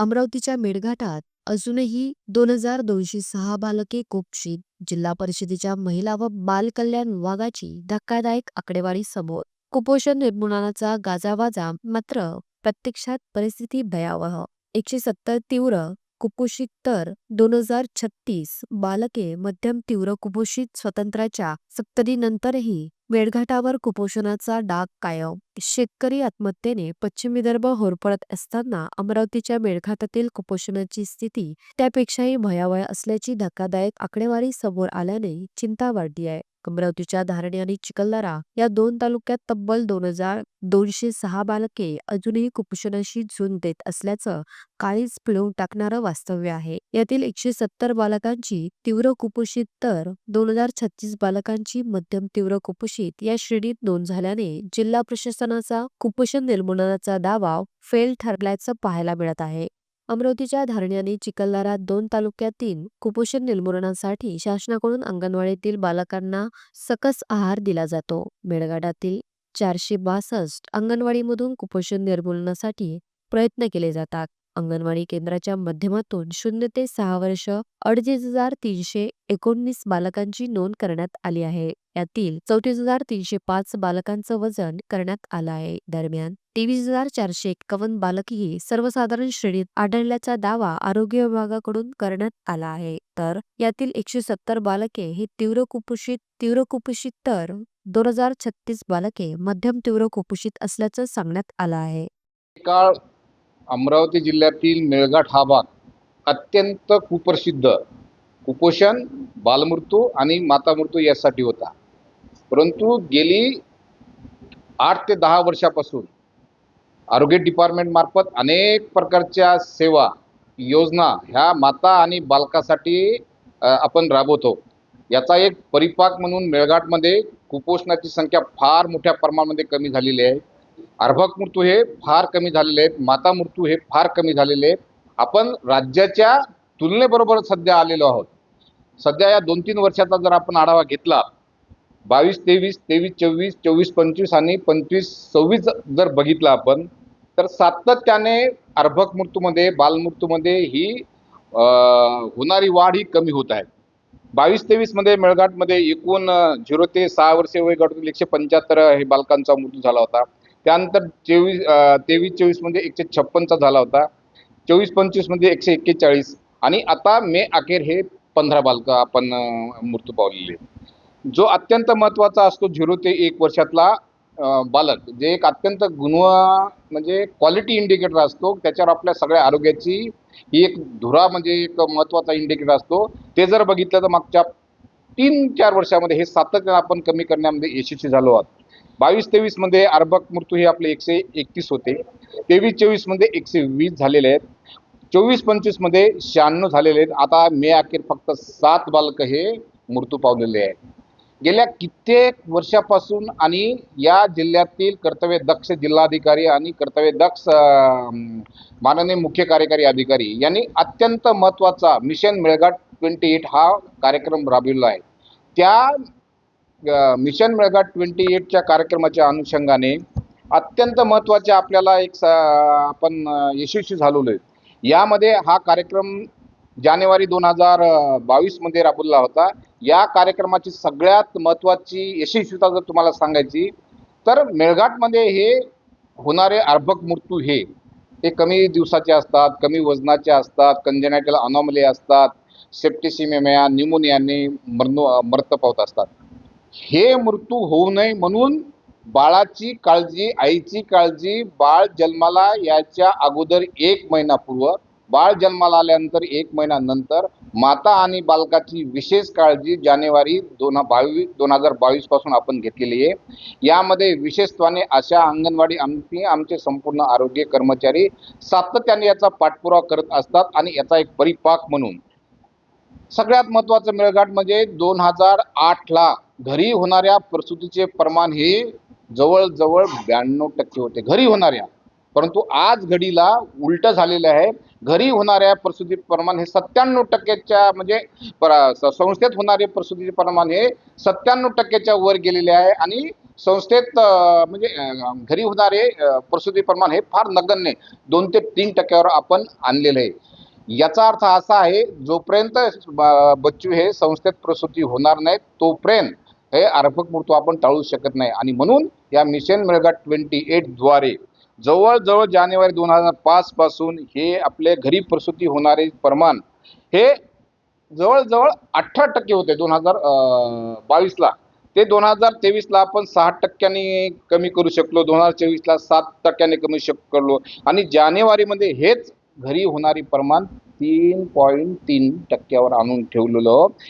अमरावतीच्या मेळघाटात अजूनही दोन हजार दोनशे सहा बालके कुपोषित जिल्हा परिषदेच्या महिला व बाल कल्याण विभागाची धक्कादायक आकडेवारी समोर. कुपोषण निर्मूलनाचा गाजावाजा मात्र प्रत्यक्षात परिस्थिती भयावह. एकशे सत्तर तीव्र कुपोषित तर दोन हजार छत्तीस बालके मध्यम तीव्र कुपोषित स्वतंत्राच्या सत्तरीनंतरही मेळघाटावर कुपोषणाचा डाग कायम. शेतकरी आत्महत्येने पश्चिम विदर्भ होरपळत असताना अमरावतीच्या मेळघाटातील कुपोषणाची स्थिती त्यापेक्षाही भयावह असल्याची धक्कादायक आकडेवारी समोर आल्याने चिंता वाढली आहे. अमरावतीच्या धारणी आणि चिखलदरा या दोन तालुक्यात तब्बल दोन हजार दोनशे सहा बालके अजूनही कुपोषणाशी झुंज देत असल्याचं काळीच पिळवून टाकणारं वास्तव्य आहे. यातील एकशे सत्तर बालकांची तीव्र कुपोषित तर दोन हजार छत्तीस बालकांची मध्यम तीव्र कुपोषित या श्रेणीत नोंद झाल्याने जिल्हा प्रशासनाचा कुपोषण निर्मूलनाचा दावा फेल ठरल्याचं पाहायला मिळत आहे. अमरावतीच्या धारण्याने आणि चिखलदरा दोन तालुक्यातील कुपोषण निर्मूलनासाठी शासनाकडून अंगणवाडीतील बालकांना सकस आहार दिला जातो. मेळघाटातील चारशे बासष्ट अंगणवाडीमधून कुपोषण निर्मूलनासाठी प्रयत्न केले जातात. अंगणवाडी केंद्राच्या माध्यमातून शून्य ते सहा वर्ष अडतीस हजार तीनशे एकोणीस बालकांची नोंद करण्यात आली आहे. यातील चौतीस हजार तीनशे पाच बालकांचं वजन करण्यात आलं आहे. दरम्यान तेवीस हजार चारशे एक्कावन्न बालकही सर्वसाधारण श्रेणीत आढळल्याचा दावा आरोग्य विभागाकडून करण्यात आला आहे. तर यातील एकशे सत्तर बालके हे तीव्र कुपोषित तीव्र कुपोषित तर दोन हजार छत्तीस बालके मध्यम तीव्र कुपोषित असल्याचं सांगण्यात आलं आहे. अमरावती जिल्ह्यातील मेळघाट हा भाग अत्यंत कुप्रसिद्ध. कुपोषण बालमृत्यू आणि माता मृत्यू यासाठी होता. परंतु गेली आठ ते दहा वर्षापासून आरोग्य डिपार्टमेंटमार्फत अनेक प्रकारच्या सेवा योजना ह्या माता आणि बालकासाठी आपण राबवतो. याचा एक परिपाक म्हणून मेळघाटमध्ये कुपोषणाची संख्या फार मोठ्या प्रमाणामध्ये कमी झालेली आहे. अर्भक मृत्यू हे फार कमी झालेले आहेत. माता मृत्यू हे फार कमी झालेले आहेत. आपण राज्याच्या तुलनेबरोबर सध्या आलेलो आहोत. सध्या या दोन तीन वर्षाचा जर आपण आढावा घेतला बावीस तेवीस तेवीस चोवीस चोवीस पंचवीस आणि पंचवीस सव्वीस जर बघितलं आपण तर सातत्याने अर्भक मृत्यूमध्ये बालमृत्यूमध्ये ही होणारी वाढ ही कमी होत आहे. बावीस तेवीसमध्ये मेळघाटमध्ये एकूण झिरो ते सहा वर्षे वयोगटातील एकशे पंच्याहत्तर हे बालकांचा मृत्यू झाला होता. त्यानंतर चोवीस तेवीस चोवीसमध्ये म्हणजे एकशे छप्पनचा झाला होता. चोवीस पंचवीसमध्ये म्हणजे एकशे एक्केचाळीस. आणि आता मे अखेर हे पंधरा बालकं आपण मृत्यू पावलेले जो अत्यंत महत्त्वाचा असतो झिरो ते एक वर्षातला बालक जे एक अत्यंत गुणव म्हणजे क्वालिटी इंडिकेटर असतो त्याच्यावर आपल्या सगळ्या आरोग्याची ही एक धुरा म्हणजे एक महत्त्वाचा इंडिकेटर असतो. ते जर बघितलं तर मागच्या तीन चार वर्षामध्ये हे सातत्यानं आपण कमी करण्यामध्ये यशस्वी झालो आहोत. बावीस तेवीसमध्ये अर्भक मृत्यू हे आपले एकशे एकतीस होते. तेवीस चोवीसमध्ये एकशे वीस झालेले आहेत. चोवीस पंचवीसमध्ये शहाण्णव झालेले आहेत. आता मे अखेर फक्त सात बालकं हे मृत्यू पावलेले आहेत. गेल्या कित्येक वर्षापासून आणि या जिल्ह्यातील कर्तव्य दक्ष जिल्हाधिकारी आणि कर्तव्य दक्ष माननीय मुख्य कार्यकारी अधिकारी यांनी अत्यंत महत्त्वाचा मिशन मेळघाट ट्वेंटी एट हा कार्यक्रम राबविला आहे. त्या मिशन मेळघाट ट्वेंटी एटच्या कार्यक्रमाच्या अनुषंगाने अत्यंत महत्त्वाचे आपल्याला एक स आपण यशस्वी झालेलो आहे. यामध्ये हा कार्यक्रम जानेवारी दोन हजार बावीसमध्ये राबवला होता. या कार्यक्रमाची सगळ्यात महत्त्वाची यशस्वीता जर तुम्हाला सांगायची तर मेळघाटमध्ये हे होणारे अर्भक मृत्यू हे ते कमी दिवसाचे असतात कमी वजनाचे असतात कंजेनायटल अनॉमले असतात सेप्टिसिमेमिया न्युमोनियाने मरणू मृत पावत असतात. हे मृत्यू होऊ नये म्हणून बाळाची काळजी आईची काळजी बाळ जन्माला याच्या अगोदर एक महिनापूर्व बाळ जन्माला आल्यानंतर एक महिन्यानंतर माता आणि बालकाची विशेष काळजी जानेवारी दोन बावीस दोन हजार बावीसपासून आपण घेतलेली आहे. यामध्ये विशेषत्वाने अशा अंगणवाडी आमची आमचे संपूर्ण आरोग्य कर्मचारी सातत्याने याचा पाठपुरावा करत असतात आणि याचा एक परिपाक म्हणून सगळ्यात महत्त्वाचं मेळघाट म्हणजे दोन हजार आठला घरी होणाऱ्या प्रसूतीचे प्रमाण हे जवळजवळ ब्याण्णव टक्के होते घरी होणाऱ्या. परंतु आज घडीला उलटं झालेलं आहे. घरी होणाऱ्या प्रसूती प्रमाण हे सत्त्याण्णव टक्क्याच्या म्हणजे पर- संस्थेत होणारे प्रसूतीचे प्रमाण हे सत्त्याण्णव टक्क्याच्या वर गेलेले आहे आणि संस्थेत म्हणजे घरी होणारे प्रसूती प्रमाण हे फार नगण्य आहे. दोन ते तीन टक्क्यावर आपण आणलेलं आहे. याचा अर्थ असा आहे जोपर्यंत बच्चू हे संस्थेत प्रसूती होणार नाही तोपर्यंत हे अर्भक मृत्यू आपण टाळू शकत नाही. आणि म्हणून या मिशन मेळघाट ट्वेंटी एटद्वारे जवळजवळ जानेवारी दोन हजार पाचपासून हे आपले घरी प्रसूती होणारे प्रमाण हे जवळजवळ अठरा टक्के होते. दोन हजार बावीसला. ते दोन हजार तेवीसला आपण सहा टक्क्यांनी कमी करू शकलो. दोन हजार चोवीसला सात टक्क्याने कमी शकलो. आणि जानेवारीमध्ये हेच घरी होणारी प्रमाण तीन पॉईंट तीन टक्क्यावर आणून ठेवलेलं.